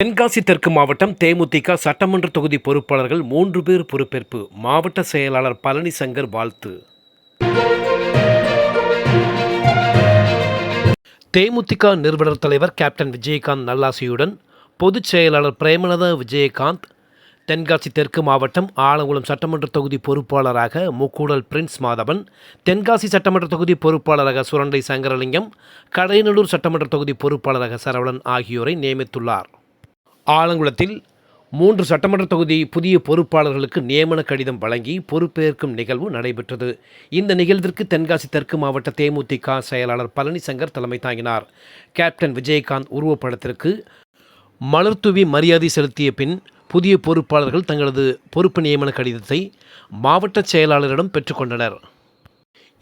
தென்காசி தெற்கு மாவட்டம் தேமுதிக சட்டமன்ற தொகுதி பொறுப்பாளர்கள் மூன்று பேர் பொறுப்பேற்பு. மாவட்ட செயலாளர் பழனி சங்கர் வாழ்த்து. தேமுதிக நிறுவனர் தலைவர் கேப்டன் விஜயகாந்த் நல்லாசியுடன் பொதுச் செயலாளர் பிரேமலதா விஜயகாந்த் தென்காசி தெற்கு மாவட்டம் ஆலங்குளம் சட்டமன்ற தொகுதி பொறுப்பாளராக முக்கூடல் பிரின்ஸ் மாதவன் தென்காசி சட்டமன்ற தொகுதி பொறுப்பாளராக சுரண்டை சங்கரலிங்கம் கடையநல்லூர் சட்டமன்ற தொகுதி பொறுப்பாளராக சரவணன் ஆகியோரை நியமித்துள்ளார். ஆலங்குளத்தில் மூன்று சட்டமன்ற தொகுதி புதிய பொறுப்பாளர்களுக்கு நியமன கடிதம் வழங்கி பொறுப்பேற்கும் நிகழ்வு நடைபெற்றது. இந்த நிகழ்விற்கு தென்காசி தெற்கு மாவட்ட தேமுதிக செயலாளர் பழனிசங்கர் தலைமை தாங்கினார். கேப்டன் விஜயகாந்த் உருவப்படத்திற்கு மலர்தூவி மரியாதை செலுத்திய பின் புதிய பொறுப்பாளர்கள் தங்களது பொறுப்பு நியமன கடிதத்தை மாவட்ட செயலாளரிடம் பெற்றுக்கொண்டனர்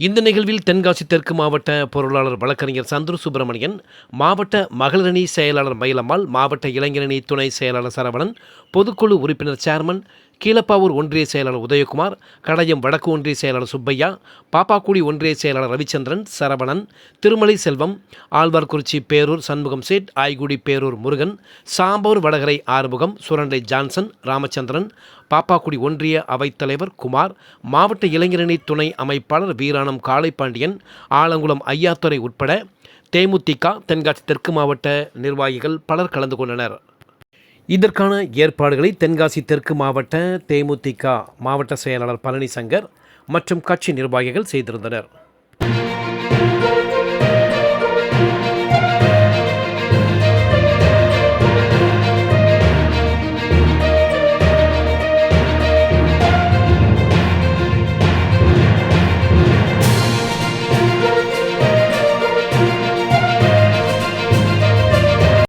இந்த நிகழ்வில் தென்காசி தெற்கு மாவட்ட பொருளாளர் வழக்கறிஞர் சந்துரு சுப்பிரமணியன் மாவட்ட மகளிரணி செயலாளர் மயிலம்மாள் மாவட்ட இளைஞரணி துணை செயலாளர் சரவணன் பொதுக்குழு உறுப்பினர் சேர்மன் கீழப்பாவூர் ஒன்றிய செயலாளர் உதயகுமார் கடையம் வடக்கு ஒன்றிய செயலாளர் சுப்பையா பாப்பாக்குடி ஒன்றிய செயலாளர் ரவிச்சந்திரன் சரவணன் திருமலை செல்வம் ஆழ்வார்குறிச்சி பேரூர் சண்முகம் சேட் ஆய்குடி பேரூர் முருகன் சாம்பூர் வடகரை ஆறுமுகம் சுரண்டை ஜான்சன் ராமச்சந்திரன் பாப்பாக்குடி ஒன்றிய அவைத்தலைவர் குமார் மாவட்ட இளைஞரணி துணை அமைப்பாளர் வீராணம் காளைப்பாண்டியன் ஆலங்குளம் ஐயாத்துறை உட்பட தேமுதிக தென்காசி தெற்கு மாவட்ட நிர்வாகிகள் பலர் கலந்து கொண்டனர். இதற்கான ஏற்பாடுகளை தென்காசி தெற்கு மாவட்ட தேமுதிக மாவட்ட செயலாளர் பழனிசங்கர் மற்றும் கட்சி நிர்வாகிகள் செய்திருந்தனர்.